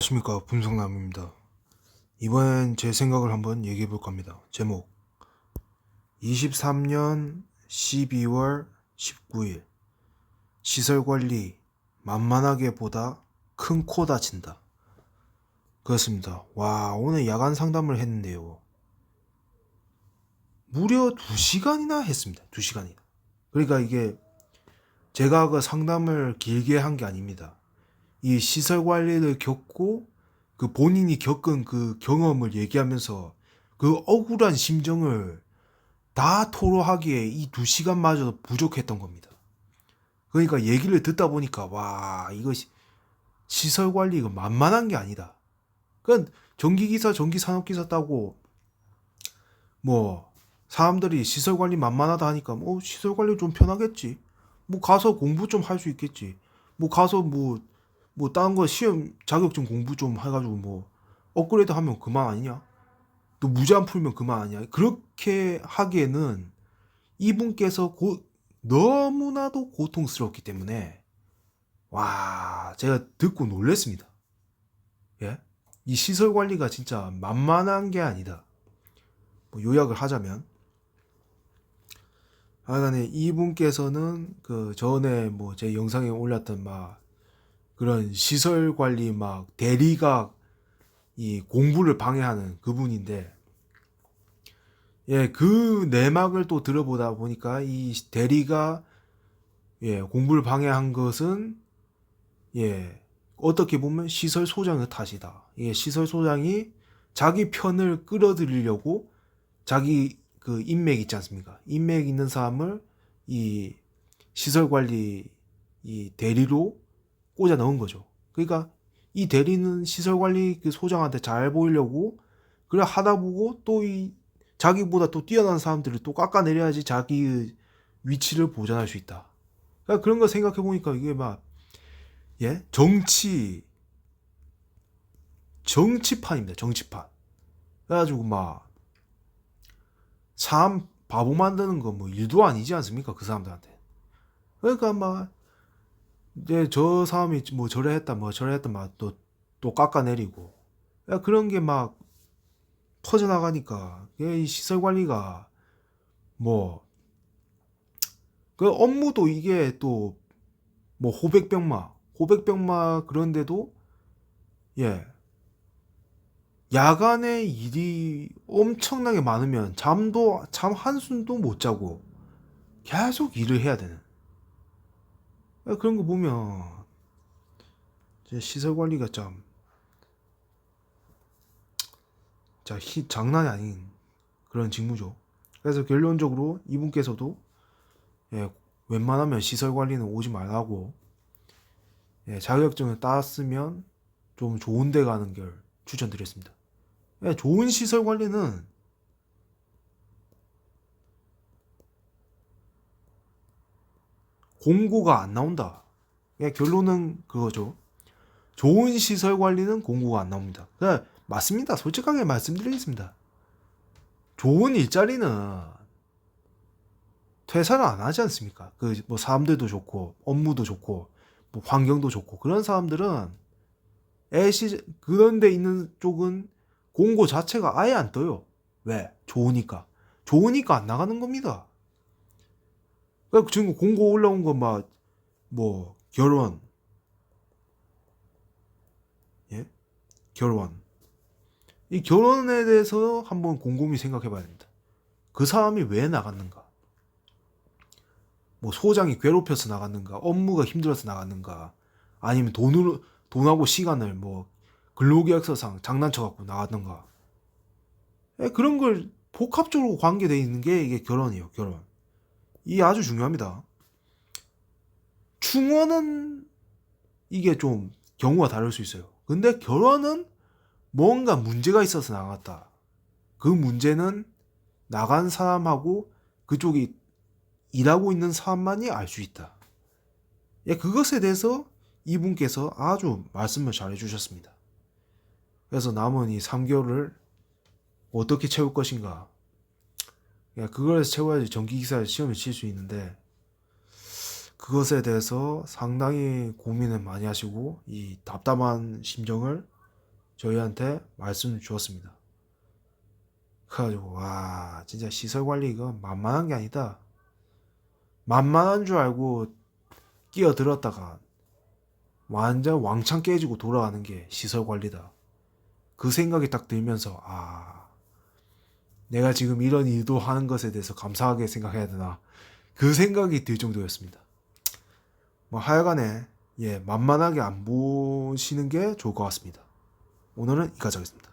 안녕하십니까 분석남입니다. 이번엔 제 생각을 한번 얘기해 볼 겁니다. 제목 23년 12월 19일 시설관리 만만하게 보다 큰 코 다친다. 그렇습니다. 와 오늘 야간 상담을 했는데요. 무려 2시간이나 했습니다. 2시간이나. 그러니까 이게 제가 그 상담을 길게 한 게 아닙니다. 이 시설 관리를 겪고 그 본인이 겪은 그 경험을 얘기하면서 그 억울한 심정을 다 토로하기에 이 두 시간마저도 부족했던 겁니다. 그러니까 얘기를 듣다 보니까 와 시- 시설 관리 이거 만만한 게 아니다. 그건 전기기사, 전기산업기사 따고 뭐 사람들이 시설 관리 만만하다 하니까 뭐 시설 관리 좀 편하겠지. 뭐 가서 공부 좀 할 수 있겠지. 뭐 가서 뭐 뭐 다른 거 시험 자격증 공부 좀 해가지고 뭐 업그레이드 하면 그만 아니냐? 또 무제한 풀면 그만 아니냐? 그렇게 하기에는 이분께서 고, 너무나도 고통스럽기 때문에 와 제가 듣고 놀랬습니다. 예? 이 시설 관리가 진짜 만만한 게 아니다. 뭐 요약을 하자면 하여간에 이분께서는 그 전에 뭐 제 영상에 올렸던 막 그런 시설 관리 막 대리가 이 공부를 방해하는 그분인데 예, 그 내막을 또 들어보다 보니까 이 대리가 예, 공부를 방해한 것은 예, 어떻게 보면 시설 소장의 탓이다. 예, 시설 소장이 자기 편을 끌어들이려고 자기 그 인맥 있지 않습니까? 인맥 있는 사람을 이 시설 관리 이 대리로 꽂아 넣은 거죠. 그러니까 이 대리는 시설 관리 그 소장한테 잘 보이려고 그래 하다 보고 또 이 자기보다 또 뛰어난 사람들을 또 깎아내려야지 자기의 위치를 보존할 수 있다. 그러니까 그런 거 생각해 보니까 이게 막 예? 정치 정치판입니다. 정치판. 그래가지고 막 사람 바보 만드는 거 뭐 일도 아니지 않습니까? 그 사람들한테. 그러니까 막 이제 저 사람이 뭐 저래 했다 뭐 저래 했다 막또 또 깎아내리고. 야, 그런 게 막 퍼져나가니까 이 시설 관리가 뭐 그 업무도 이게 또 뭐 호백병마 호백병마 그런데도 예. 야간에 일이 엄청나게 많으면 잠도 잠 한숨도 못 자고 계속 일을 해야 되는. 야, 그런 거 보면 시설 관리가 참 자, 히, 장난이 아닌 그런 직무죠. 그래서 결론적으로 이분께서도 예, 웬만하면 시설 관리는 오지 말라고 예, 자격증을 땄으면 좀 좋은 데 가는 걸 추천드렸습니다. 예, 좋은 시설 관리는 공고가 안 나온다. 예, 결론은 그거죠. 좋은 시설 관리는 공고가 안 나옵니다. 네, 맞습니다. 솔직하게 말씀드리겠습니다. 좋은 일자리는 퇴사를 안 하지 않습니까? 그 뭐 사람들도 좋고 업무도 좋고 뭐 환경도 좋고 그런 사람들은 애시 그런 데 있는 쪽은 공고 자체가 아예 안 떠요. 왜? 좋으니까. 좋으니까 안 나가는 겁니다. 그러니까 지금 공고 올라온 거 막 뭐 결혼 예 결혼 이 결혼에 대해서 한번 곰곰이 생각해 봐야 됩니다. 그 사람이 왜 나갔는가? 뭐 소장이 괴롭혀서 나갔는가? 업무가 힘들어서 나갔는가? 아니면 돈으로 돈하고 시간을 뭐 근로계약서상 장난쳐 갖고 나갔는가? 예, 그런 걸 복합적으로 관계돼 있는 게 이게 결혼이에요. 결혼. 이 아주 중요합니다. 충원은 이게 좀 경우가 다를 수 있어요. 근데 결혼은 뭔가 문제가 있어서 나갔다. 그 문제는 나간 사람하고 그쪽이 일하고 있는 사람만이 알 수 있다. 예, 그것에 대해서 이분께서 아주 말씀을 잘 해주셨습니다. 그래서 남은 이 3개월을 어떻게 채울 것인가. 야, 그걸 채워야지 전기기사 시험을 칠수 있는데 그것에 대해서 상당히 고민을 많이 하시고 이 답답한 심정을 저희한테 말씀을 주었습니다. 그래가지고 와 진짜 시설 관리 이거 만만한 게 아니다. 만만한 줄 알고 끼어들었다가 완전 왕창 깨지고 돌아가는 게 시설 관리다. 그 생각이 딱 들면서 아 내가 지금 이런 일도 하는 것에 대해서 감사하게 생각해야 되나 그 생각이 들 정도였습니다. 뭐 하여간에 예 만만하게 안 보시는 게 좋을 것 같습니다. 오늘은 이까지 하겠습니다.